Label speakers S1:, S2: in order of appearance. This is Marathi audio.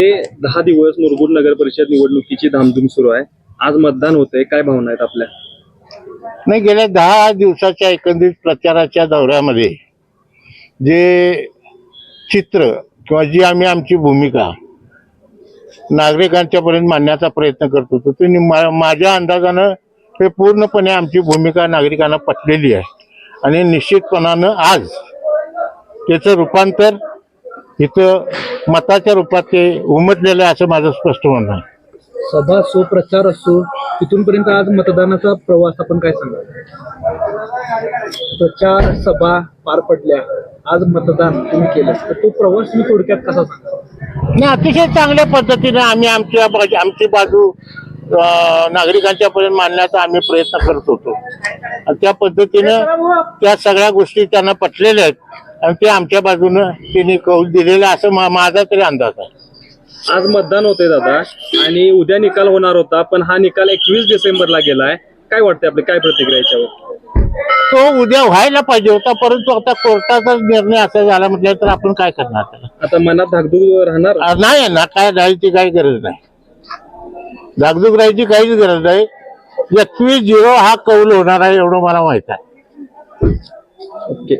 S1: ते दहा दिवस मुरगुड नगर परिषद निवडणुकीची धामधूम सुरू आहे. आज मतदान होतंय. काय भावना आहेत आपल्या?
S2: नाही गेल्या दहा दिवसाच्या एकंदरीत प्रचाराच्या दौऱ्यामध्ये जे चित्र किंवा जी आम्ही आमची भूमिका नागरिकांच्या पर्यंत मांडण्याचा प्रयत्न करत होतो ते माझ्या अंदाजानं हे पूर्णपणे आमची भूमिका नागरिकांना पटलेली आहे. आणि निश्चितपणानं आज त्याचं रूपांतर इथं मताच्या रूपात ते उमटलेलं आहे असं माझं स्पष्ट म्हणणं आहे.
S3: सभा असो प्रचार असो तिथून पर्यंत आज मतदानाचा प्रवास आपण काय सांगा प्रचार सभा पार पडल्या आज मतदान तुम्ही केलं तर तो प्रवास तुम्ही थोडक्यात कसा सांगा
S2: नाही अतिशय चांगल्या पद्धतीने आम्ही आमच्या बाजू आमची बाजू नागरिकांच्या पर्यंत मांडण्याचा आम्ही प्रयत्न करत होतो. आणि त्या पद्धतीनं त्या सगळ्या गोष्टी त्यांना पटलेल्या आहेत. आणि ते आमच्या बाजूनं त्यांनी कौल दिलेला असं मा- माझा तरी अंदाज आहे.
S1: आज मतदान होतंय दादा आणि उद्या निकाल होणार होता पण हा निकाल एकवीस डिसेंबरला गेलाय. काय वाटतंय आपली? काय प्रतिक्रिया याच्यावर?
S2: तो उद्या व्हायला पाहिजे होता परंतु आता कोर्टाचाच निर्णय असा झाला म्हटलं तर आपण काय करणार? त्याला
S1: आता मनात धाकधूक राहणार?
S2: आ, नाही ना काय राहायची काही गरज नाही. धाकधूक राहायची काहीच गरज नाही. एकवीस झिरो हा कौल होणार आहे एवढं मला माहीत आहे.
S1: ओके.